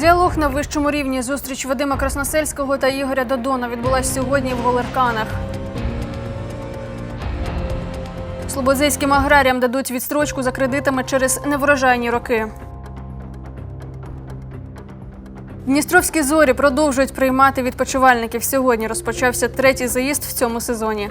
Діалог на вищому рівні. Зустріч Вадима Красносельського та Ігоря Додона відбулась сьогодні в Голерканах. Слободзейським аграріям дадуть відстрочку за кредитами через неврожайні роки. Дністровські зорі продовжують приймати відпочивальників. Сьогодні розпочався третій заїзд в цьому сезоні.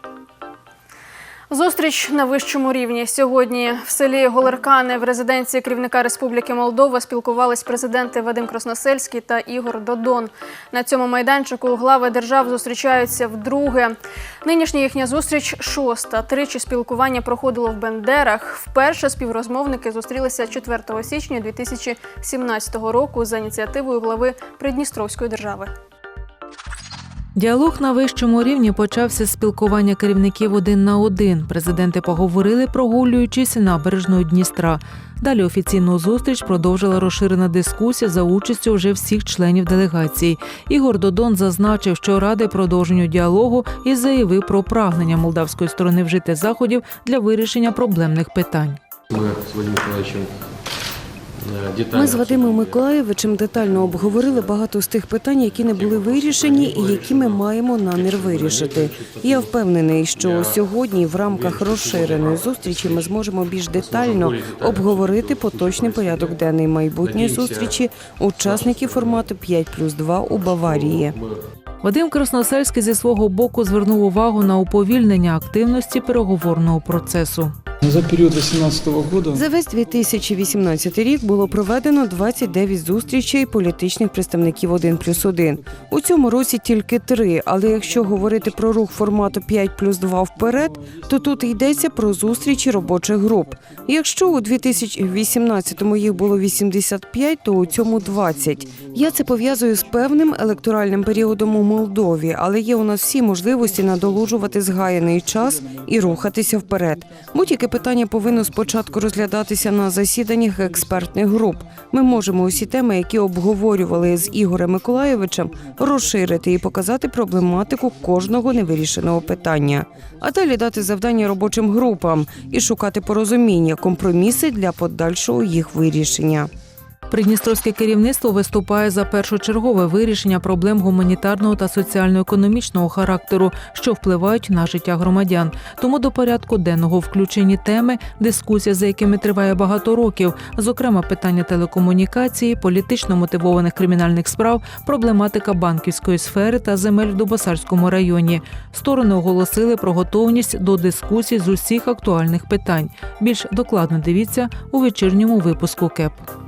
Зустріч на вищому рівні сьогодні в селі Голеркани в резиденції керівника Республіки Молдова спілкувались президенти Вадим Красносельський та Ігор Додон. На цьому майданчику глави держав зустрічаються вдруге. Нинішня їхня зустріч шоста. Тричі спілкування проходило в Бендерах. Вперше співрозмовники зустрілися 4 січня 2017 року за ініціативою глави Придністровської держави. Діалог на вищому рівні почався з спілкування керівників один на один. Президенти поговорили, прогулюючись набережною Дністра. Далі офіційну зустріч продовжила розширена дискусія за участю вже всіх членів делегації. Ігор Додон зазначив, що ради продовженню діалогу і заявив про прагнення молдавської сторони вжити заходів для вирішення проблемних питань. Мы с Владимиром Ми з Вадимом Миколаєвичем детально обговорили багато з тих питань, які не були вирішені, і які ми маємо намір вирішити. Я впевнений, що сьогодні, в рамках розширеної зустрічі, ми зможемо більш детально обговорити поточний порядок денний майбутньої зустрічі учасників формату 5 плюс 2 у Баварії. Вадим Красносельський зі свого боку звернув увагу на уповільнення активності переговорного процесу. За период 2018 года За весь 2018 рік було проведено 29 зустрічей політичних представників 1 плюс 1. У цьому році тільки три. Але якщо говорити про рух формату 5 плюс 2 вперед, то тут йдеться про зустрічі робочих груп. Якщо у 2018-му їх було 85, то у цьому 20. Я це пов'язую з певним електоральним періодом у Молдові, але є у нас всі можливості надолужувати згаяний час і рухатися вперед. Будь-яке питання повинно спочатку розглядатися на засіданнях експертних груп. Ми можемо усі теми, які обговорювали з Ігорем Миколаєвичем, розширити і показати проблематику кожного невирішеного питання, а далі дати завдання робочим групам і шукати порозуміння, компроміси для подальшого їх вирішення. Придністровське керівництво виступає за першочергове вирішення проблем гуманітарного та соціально-економічного характеру, що впливають на життя громадян. Тому до порядку денного включені теми, дискусія, за якими триває багато років, зокрема питання телекомунікації, політично мотивованих кримінальних справ, проблематика банківської сфери та земель в Дубосарському районі. Сторони оголосили про готовність до дискусій з усіх актуальних питань. Більш докладно дивіться у вечірньому випуску КЕП.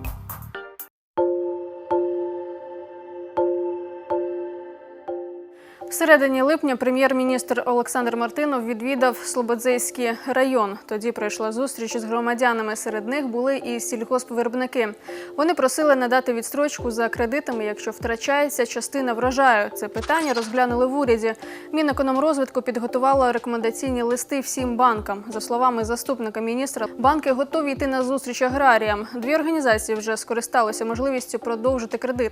Середині липня прем'єр-міністр Олександр Мартинов відвідав Слободзейський район. Тоді пройшла зустріч з громадянами. Серед них були і сільгоспвиробники. Вони просили надати відстрочку за кредитами, якщо втрачається частина врожаю. Це питання розглянули в уряді. Мінекономрозвитку підготувало рекомендаційні листи всім банкам. За словами заступника міністра, банки готові йти на зустріч аграріям. Дві організації вже скористалися можливістю продовжити кредит.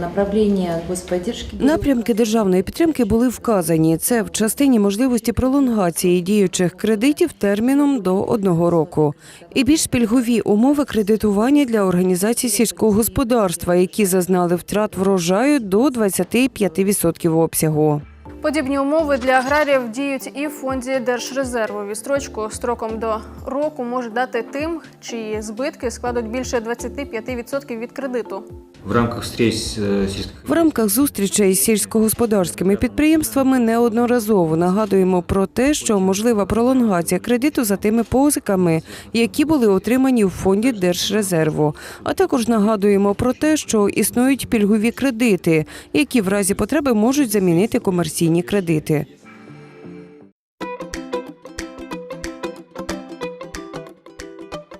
Направлення господдержки Напрямки державної підтримки були вказані. Це в частині можливості пролонгації діючих кредитів терміном до одного року, і більш пільгові умови кредитування для організацій сільського господарства, які зазнали втрат врожаю до 25% обсягу. Подібні умови для аграріїв діють і в фонді Держрезерву. Відстрочку строком до року може дати тим, чиї збитки складуть більше 25% від кредиту. в рамках встреч с э, В рамках зустрічей з сільськогосподарськими підприємствами неодноразово нагадуємо про те, що можлива пролонгація кредиту за тими позиками, які були отримані в фонді Держрезерву. А також нагадуємо про те, що існують пільгові кредити, які в разі потреби можуть замінити комерційні кредити.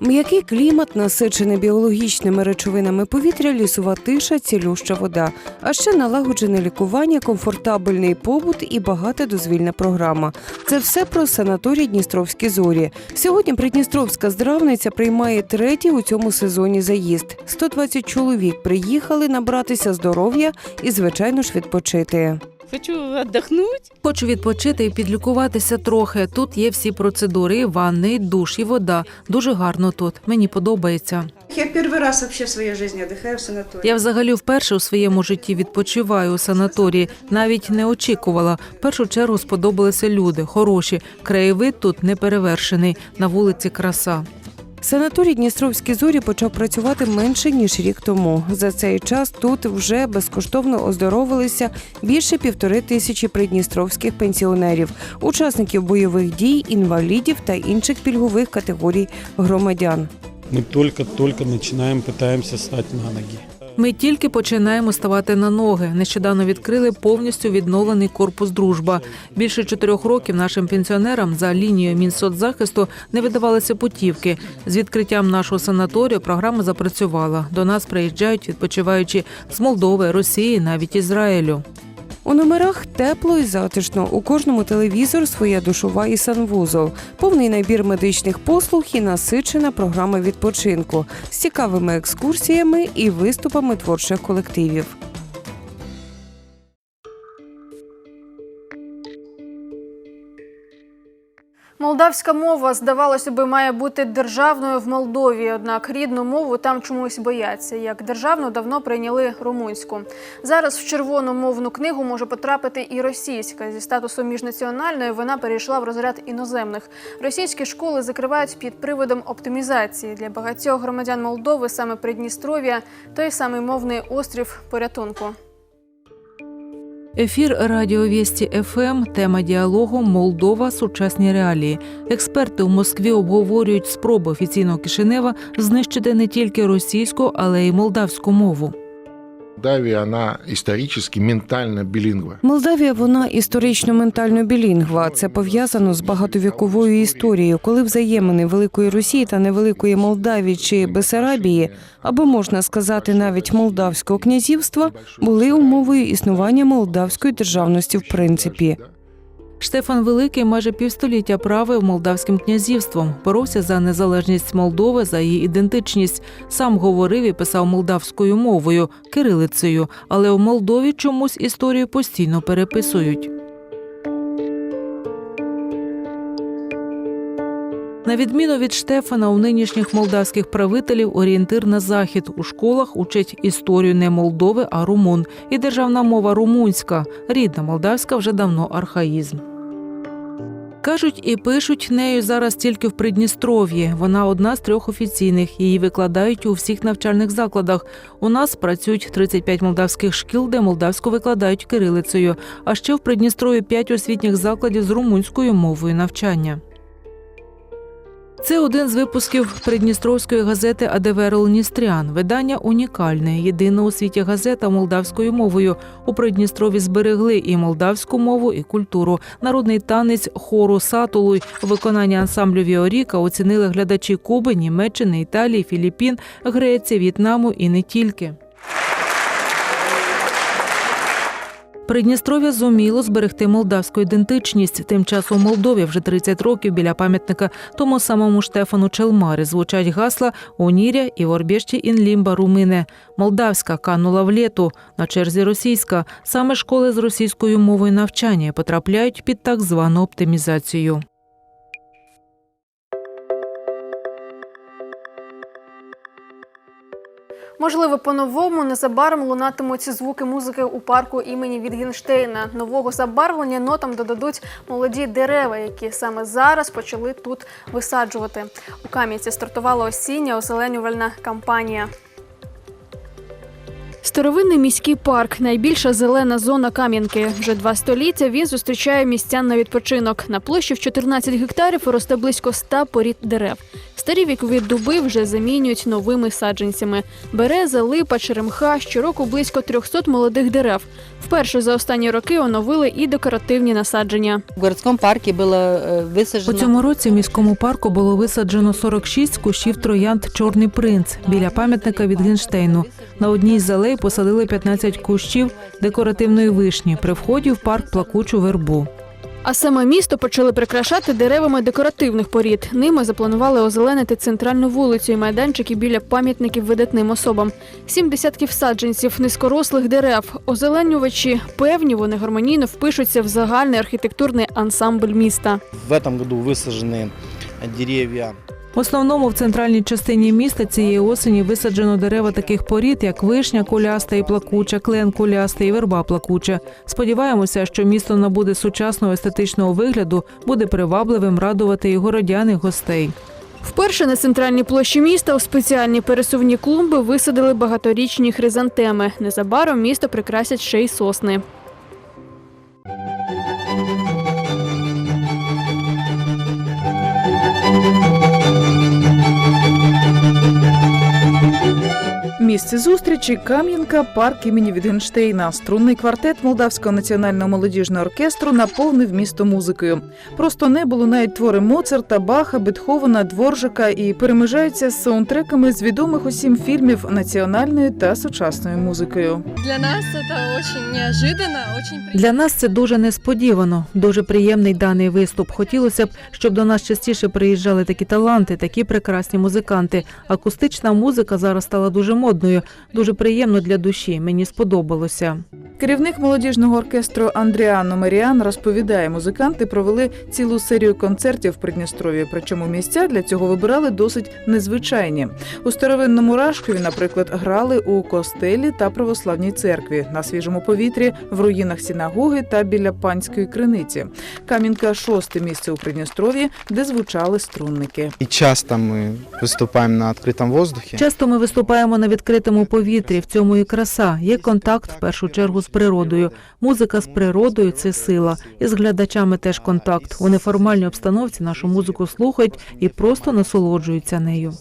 М'який клімат, насичене біологічними речовинами повітря, лісова тиша, цілюща вода, а ще налагоджене лікування, комфортабельний побут і багата дозвільна програма. Це все про санаторій Дністровські зорі. Сьогодні Придністровська здравниця приймає третій у цьому сезоні заїзд. 120 чоловік приїхали набратися здоров'я і, звичайно ж, відпочити. Хочу отдохнуть. Хочу відпочити і підлікуватися трохи. Тут є всі процедури, і ванни, і душ, і вода. Дуже гарно тут. Мені подобається. Я первый раз вообще в своей жизни отдыхаю в санатории. Я взагалі вперше у своєму житті відпочиваю у санаторії. Навіть не очікувала. В першу чергу сподобалися люди, хороші. Краєвид тут неперевершений. На вулиці краса. Санаторій Дністровські зорі почав працювати менше ніж рік тому. За цей час тут вже безкоштовно оздоровилися більше півтори тисячі придністровських пенсіонерів, учасників бойових дій, інвалідів та інших пільгових категорій громадян. Ми тільки-тільки починаємо, намагаємося стать на ноги. Ми тільки починаємо ставати на ноги. Нещодавно відкрили повністю відновлений корпус дружба. Більше чотирьох років нашим пенсіонерам за лінією Мінсоцзахисту не видавалися путівки. З відкриттям нашого санаторію програма запрацювала. До нас приїжджають відпочиваючі з Молдови, Росії, навіть Ізраїлю. У номерах тепло і затишно. У кожному телевізор своя душова і санвузол, повний набір медичних послуг і насичена програма відпочинку з цікавими екскурсіями і виступами творчих колективів. Молдавська мова, здавалося би, має бути державною в Молдові, однак рідну мову там чомусь бояться. Як державну давно прийняли румунську. Зараз в червону мовну книгу може потрапити і російська. Зі статусу міжнаціональної вона перейшла в розряд іноземних. Російські школи закривають під приводом оптимізації. Для багатьох громадян Молдови саме Придністров'я той самий мовний острів порятунку. Ефір Радіо Вісті ФМ. Тема діалогу Молдова. Сучасні реалії. Експерти у Москві обговорюють спроби офіційного Кишинева знищити не тільки російську, але й молдавську мову. Молдавия, вона історично ментально білінгва. Молдавія вона історично ментально білінгва. Це пов'язано з багатовіковою історією, коли взаємини Великої Росії та невеликої Молдавії чи Бесарабії, або можна сказати навіть Молдавського князівства, були умовою існування молдавської державності в принципі. Штефан Великий майже півстоліття правив молдавським князівством, боровся за незалежність Молдови, за її ідентичність. Сам говорив і писав молдавською мовою, кирилицею, але у Молдові чомусь історію постійно переписують. На відміну від Штефана, у нинішніх молдавських правителів орієнтир на захід у школах учать історію не Молдови, а румун. І державна мова румунська. Рідна молдавська вже давно архаїзм. Кажуть і пишуть нею зараз тільки в Придністров'ї. Вона одна з трьох офіційних. Її викладають у всіх навчальних закладах. У нас працюють 35 молдавських шкіл, де молдавську викладають кирилицею. А ще в Придністров'ї 5 освітніх закладів з румунською мовою навчання. Це один з випусків придністровської газети Адеверл Ністріан. Видання унікальне, єдина у світі газета молдавською мовою. У Придністрові зберегли і молдавську мову, і культуру. Народний танець хору Сатулуй, виконання ансамблю Віоріка оцінили глядачі Куби, Німеччини, Італії, Філіппін, Греції, В'єтнаму і не тільки. Придністров'я зуміло зберегти молдавську ідентичність. Тим часом у Молдові вже 30 років біля пам'ятника тому самому Штефану Челмарі звучать гасла «Уніря» і «Орбєшті Інлімба румине». Молдавська канула в літу, на черзі російська. Саме школи з російською мовою навчання потрапляють під так звану оптимізацію. Можливо, по-новому незабаром лунатимуть звуки музики у парку імені Вітгенштейна. Нового забарвлення нотам додадуть молоді дерева, які саме зараз почали тут висаджувати. У Кам'янці стартувала осіння озеленювальна кампанія. Старовинний міський парк найбільша зелена зона Кам'янки. Вже два століття він зустрічає містян на відпочинок. На площі в 14 гектарів росте близько 100 порід дерев. Старі вікові дуби вже замінюють новими саджанцями. Береза, липа, черемха щороку близько 300 молодих дерев. Вперше за останні роки оновили і декоративні насадження. В городском парке было э, У высажено... цьому році в міському парку було висаджено 46 кущів троянд Чорний принц біля пам'ятника від Гінштейну. На одній з алей посадили 15 кущів декоративної вишні. При вході в парк плакучу вербу. А саме місто почали прикрашати деревами декоративних порід. Ними запланували озеленити центральну вулицю і майданчики біля пам'ятників видатним особам. Сім десятків саджанців низькорослих дерев. Озеленювачі певні, вони гармонійно впишуться в загальний архітектурний ансамбль міста. В этом году высажены деревья в основному в центральній частині міста цієї осені висаджено дерева таких порід, як вишня куляста і плакуча, клен куляста і верба плакуча. Сподіваємося, що місто набуде сучасного естетичного вигляду, буде привабливим радувати і городян, і гостей. Вперше на центральній площі міста у спеціальні пересувні клумби висадили багаторічні хризантеми. Незабаром місто прикрасять ще й сосни. Місце зустрічі Кам'янка, парк імені Вітгенштейна. Струнний квартет Молдавського національного молодіжного оркестру наповнив місто музикою. Просто небо лунають твори Моцарта, Баха, Бетховена, Дворжика і перемежаються з саундтреками з відомих усім фільмів національною та сучасною музикою. Для нас это очень неожиданно, очень приятно. Для нас це дуже несподівано, дуже приємний даний виступ. Хотілося б, щоб до нас частіше приїжджали такі таланти, такі прекрасні музиканти. Акустична музика зараз стала дуже модною, дуже приємно для душі. Мені сподобалося. Керівник молодіжного оркестру Андріано Маріан розповідає, музиканти провели цілу серію концертів в Придністров'ї, причому місця для цього вибирали досить незвичайні. У старовинному Рашкові, наприклад, грали у костелі та православній церкві, на свіжому повітрі, в руїнах синагоги та біля панської криниці. Кам'янка шосте місце у Придністров'ї, де звучали струнники. И часто мы выступаем на открытом воздухе. Часто ми виступаємо на відкритому повітрі. В цьому і краса. Є контакт в першу чергу з природою. Музика з природою це сила. І з глядачами теж контакт. У неформальній обстановці нашу музику слухають і просто насолоджуються нею.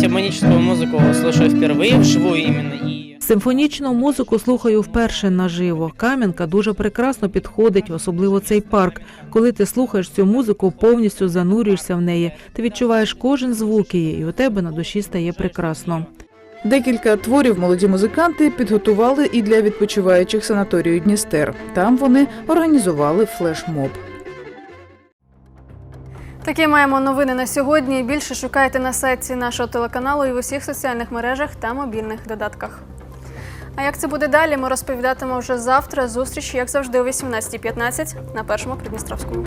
Симфоническую музыку слушаю впервые вживую именно и Симфонічну музику слухаю вперше наживо. Кам'янка дуже прекрасно підходить, особливо цей парк. Коли ти слухаєш цю музику, повністю занурюєшся в неї. Ти відчуваєш кожен звук її, і у тебе на душі стає прекрасно. Декілька творів молоді музиканти підготували і для відпочиваючих санаторію Дністер. Там вони організували флешмоб. Такі маємо новини на сьогодні. Більше шукайте на сайті нашого телеканалу і в усіх соціальних мережах та мобільних додатках. А як це буде далі, ми розповідатимемо вже завтра. Зустріч, як завжди, о 18.15 на першому Придністровському.